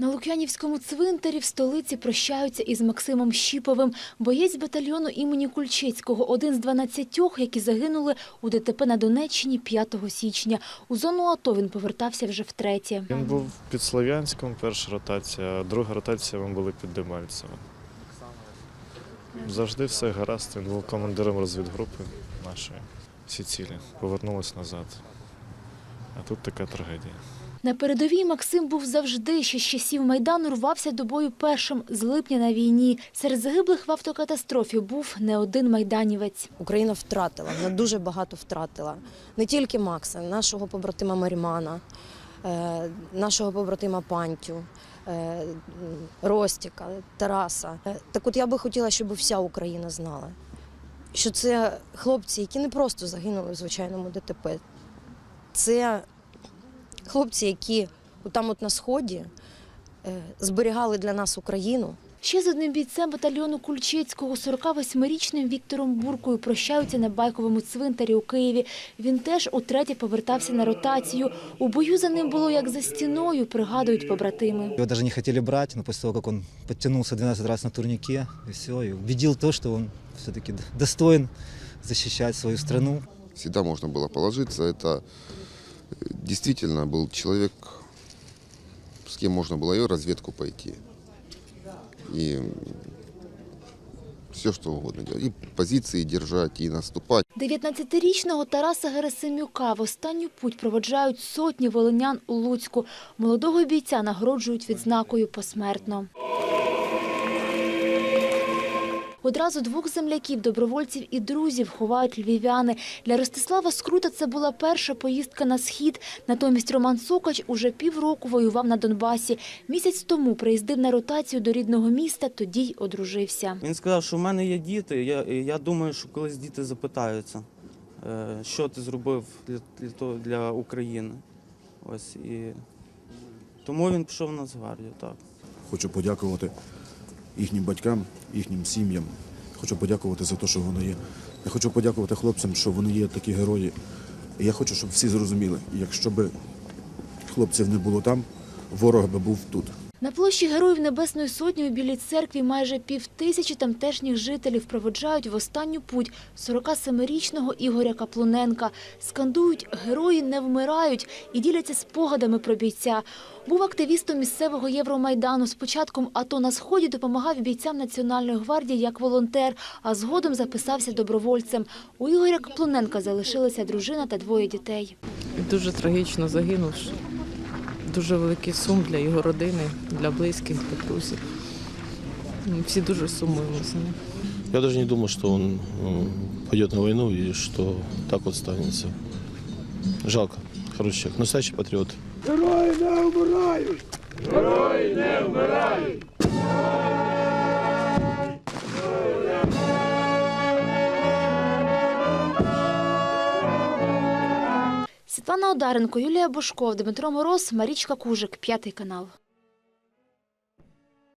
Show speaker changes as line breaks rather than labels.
На Лук'янівському цвинтарі в столиці прощаються із Максимом Щіповим, боєць батальйону імені Кульчицького, один з 12, які загинули у ДТП на Донеччині 5 січня. У зону АТО він повертався вже втретє.
Він був під Слов'янськом, перша ротація, а друга ротація ми були під Дебальцевим. Завжди все гаразд. Він був командиром розвідгрупи нашої. Всі цілі. Повернулись назад. А тут така трагедія.
На передовій Максим був завжди, ще з часів Майдану рвався до бою першим з липня на війні. Серед загиблих в автокатастрофі був не один майданівець.
Україна втратила, вона дуже багато втратила. Не тільки Макса, нашого побратима Марімана, е, нашого побратима Пантю, е, Ростіка, Тараса. Е, Так от я би хотіла, щоб вся Україна знала, що це хлопці, які не просто загинули в звичайному ДТП. Це хлопці, які там от на сході е, зберігали для нас Україну.
Ще з одним бійцем батальйону Кульчицького, 48-річним Віктором Буркою, прощаються на байковому цвинтарі у Києві. Він теж утретє повертався на ротацію. У бою за ним було як за стіною, пригадують побратими.
Его даже не хотели брать, но после того, как он подтянулся 12 раз на турнике, и все, и убедил то, что он все-таки достоин защищать свою страну
Всегда можно было положиться. Это э, действительно был человек, с кем можно было и в разведку пойти. И все что угодно делать. И позиции держать, и наступать.
19-річного Тараса Герасимюка в останню путь проводжають сотні волинян у Луцьку. Молодого бійця нагороджують відзнакою посмертно. Одразу двох земляків, добровольців і друзів ховають львів'яни. Для Ростислава Скрута це була перша поїздка на схід. Натомість Роман Сокач уже півроку воював на Донбасі. Місяць тому приїздив на ротацію до рідного міста, тоді й одружився.
Він сказав, що в мене є діти. Я, я думаю, що колись діти запитаються, е, що ти зробив для, для, для України. Ось і тому він пішов в Нацгвардію, так.
Хочу подякувати їхнім батькам, їхнім сім'ям. Хочу подякувати за те, що вони є. Я хочу подякувати хлопцям, що вони є такі герої. І я хочу, щоб всі зрозуміли, якщо б хлопців не було там, ворог би був тут.
На площі Героїв Небесної Сотні у Білій церкві майже півтисячі тамтешніх жителів проводжають в останню путь 47-річного Ігоря Каплуненка. Скандують «Герої не вмирають» і діляться спогадами про бійця. Був активістом місцевого Євромайдану. З початком АТО на Сході допомагав бійцям Національної гвардії як волонтер, а згодом записався добровольцем. У Ігоря Каплуненка залишилася дружина та двоє дітей.
Дуже трагічно загинув. Дуже великий сум для його родини, для близьких, для друзів. Всі дуже сумуємо за ним.
Я даже не думал, что он м, пойдет на войну и что так вот станется. Жалко. Хороший человек. Настоящий патриот.
Світлана Одаренко, Юлія Бушков, Дмитро Мороз, Марічка Кужик, п'ятий канал.